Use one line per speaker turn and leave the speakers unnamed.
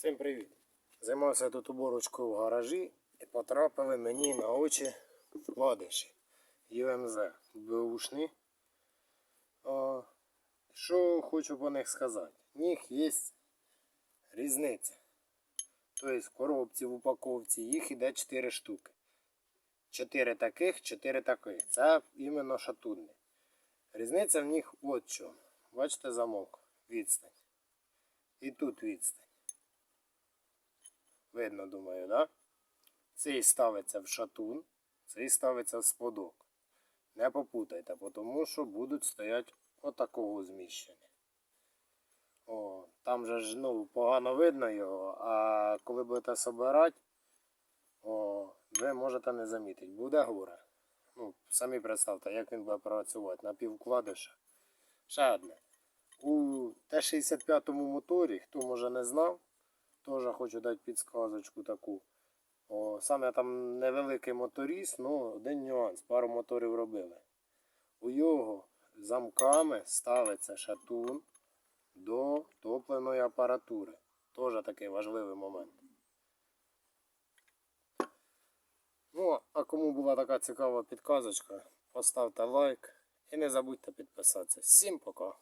Всім привіт! Займався тут уборочкою в гаражі і потрапили мені на очі вкладиші ЮМЗ бушні. Що хочу по них сказати? В них є різниця. Тобто в коробці, в упаковці їх іде 4 штуки. 4 таких, 4 таких. Це іменно шатунні. Різниця в них от що. Бачите замок, відстань. І тут відстань. Видно, думаю, да? Цей ставиться в шатун, цей ставиться в сподок. Не попутайте, тому що будуть стояти отакого зміщення. О, там же ж ну, погано видно його, а коли будете собирати, о, ви можете не замітити. Буде горе. Ну, самі представте, як він буде працювати на півкладиша. Ще одне. У Т-65 моторі, хто може не знав, теж хочу дати підсказочку таку. О, саме там невеликий моторіст, ну один нюанс, пару моторів робили. У його замками ставиться шатун до топливної апаратури. Теж такий важливий момент. Ну, а кому була така цікава підказочка, поставте лайк і не забудьте підписатися. Всім пока!